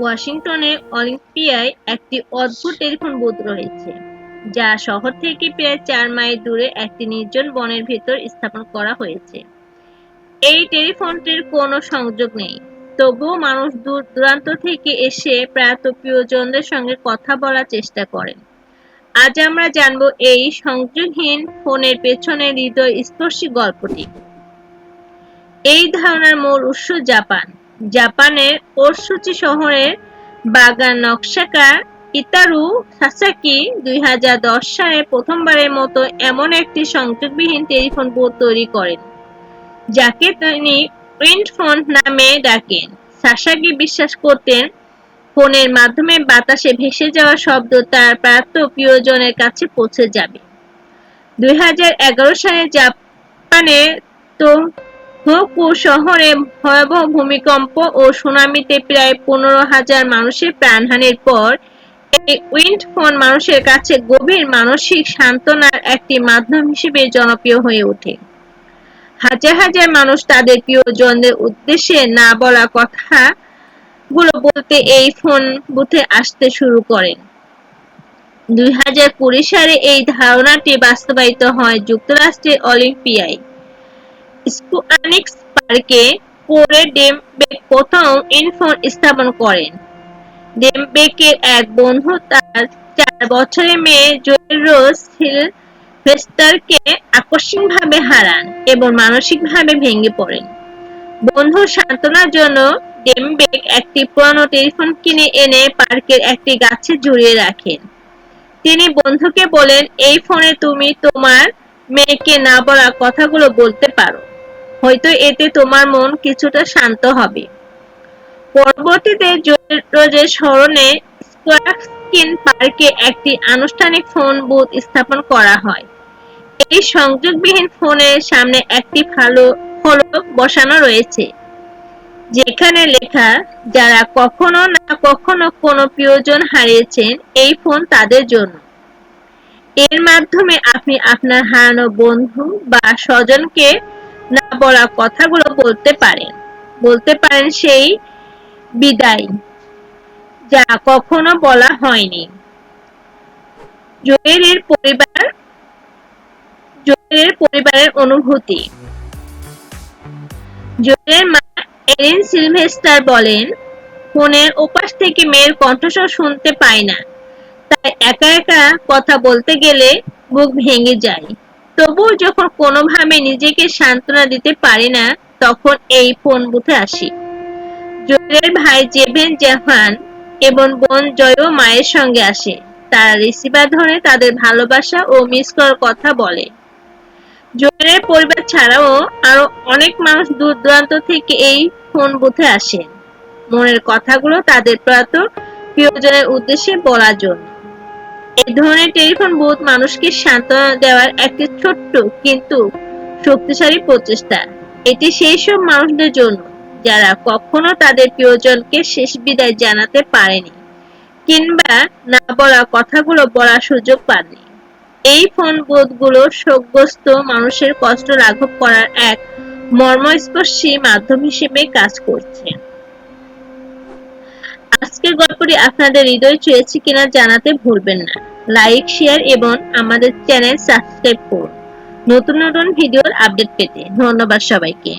ওয়াশিংটনে অলিম্পিয়ায় একটি অদ্ভুত টেলিফোন বুথ রয়েছে, যা শহর থেকে প্রায় চার মাইল দূরে একটি নির্জন বনের ভেতর স্থাপন করা হয়েছে। এই টেলিফোনটির কোনো সংযোগ নেই, তবুও মানুষ দূর দূরান্ত থেকে এসে প্রায়ত প্রিয়জনদের সঙ্গে কথা বলার চেষ্টা করেন। আজ আমরা জানব এই সংযোগহীন ফোনের পেছনে হৃদয় স্পর্শী গল্পটি। এই ধারণার মূল উৎস জাপান। জাপানের ওরসুচি শহরের বাগান নকশাকার ইতারু সাসাকি দুই সালে প্রথমবারের মতো এমন একটি সংযোগবিহীন টেলিফোন বুথ তৈরি করেন, যাকে তিনি প্রিন্ট ফোন নামে ডাকেন। সাসাকি বিশ্বাস করতেন, ফোনের মাধ্যমে বাতাসে ভেসে যাওয়া শব্দ তার প্রাপ্ত প্রিয়জনের কাছে পৌঁছে যাবে। দুই হাজার এগারো সালে জাপানে তো হোকু শহরে ভয়াবহ ভূমিকম্প ও সুনামিতে প্রায় পনেরো হাজার মানুষের প্রাণহানির পর, এই উইন্ড ফোন মানুষের কাছে গভীর মানসিক সান্ত্বনার একটি মাধ্যম হিসেবে জনপ্রিয় হয়ে ওঠে। হাজার হাজার মানুষ তাদের প্রিয়জনদের উদ্দেশ্যে না বলা কথা গুলো বলতে এই ফোন বুথে আসতে শুরু করেন। দুই হাজার কুড়ি সালে এই ধারণাটি বাস্তবায়িত হয় যুক্তরাষ্ট্রের অলিম্পিয়ায়। স্কুয়ানিক্স পার্কে পরে ডেমবেক প্রথম ইনফোন স্থাপন করেন। ডেমবেকের এক বন্ধু তার চার বছরের মেয়ে জোয়েল রোজ আকস্মিকভাবে হারান এবং মানসিকভাবে ভেঙে পড়েন। সান্ত্বনার জন্য ডেমবেক একটি পুরনো টেলিফোন কিনে এনে পার্কের একটি গাছে ঝুলিয়ে রাখেন। তিনি বন্ধুকে বলেন, এই ফোনে তুমি তোমার মেয়েকে না বলা কথাগুলো বলতে পারো। হয়তো এতে তোমার মন কিছুটা শান্ত হবে। পরবর্তীতে রোজের স্মরণে স্কোয়ারস্কিন পার্কে একটি আনুষ্ঠানিক ফোন বুথ স্থাপন করা হয়। এই সংযোগবিহীন ফোনের সামনে একটি ভালো ফলক বসানো রয়েছে, যেখানে লেখা, যারা কখনো না কখনো কোনো প্রিয়জন হারিয়েছেন এই ফোন তাদের জন্য। এর মাধ্যমে আপনি আপনার হারানো বন্ধু বা স্বজনকে না বলা কথাগুলো বলতে পারেন। বলতে পারেন সেই বিদায়, যা কখনো বলা হয়নি। জোয়েলের পরিবার জোয়েলের পরিবারের অনুভূতি। জোয়েলের মা এরিন সিলভেস্টার বলেন, ফোনের ওপাশ থেকে মেয়ের কণ্ঠস্বর শুনতে পায় না। তাই একা একা কথা বলতে গেলে বুক ভেঙে যায়। তবুও যখন কোনোভাবে নিজেকে সান্ত্বনা দিতে পারি না, তখন এই ফোন বুথে আসি। জয়ের ভাই জেভেন জাহান এবং বোন জয়ও মায়ের সঙ্গে আসে। তারা রিসিভার ধরে তাদের ভালোবাসা ও মিস করার কথা বলে। জয়ের পরিবার ছাড়াও আরও অনেক মানুষ দূর দূরান্ত থেকে এই ফোন বুথে আসেন মনের কথাগুলো তাদের প্রয়াত প্রিয়জনের উদ্দেশ্যে বলার জন্য। এই ধরনের টেলিফোন বুথ মানুষকে সান্ত্বনা দেওয়ার একটি ছোট্ট, কিন্তু শক্তিশালী প্রচেষ্টা। এটি সেই সব মানুষদের জন্য, যারা কখনো তাদের প্রিয়জনকে শেষ বিদায় জানাতে পারেনি, কিংবা না বলা কথাগুলো বলার সুযোগ পাননি। এই ফোন বুথগুলো শোকগ্রস্ত মানুষের কষ্ট লাঘব করার এক মর্মস্পর্শী মাধ্যম হিসেবে কাজ করছে। আজকের গল্পটি আপনাদের হৃদয় চেয়েছে কিনা জানাতে ভুলবেন না। লাইক শেয়ার এবং আমাদের চ্যানেল সাবস্ক্রাইব করুন। নতুন নতুন ভিডিওর আপডেট পেতে ধন্যবাদ সবাইকে।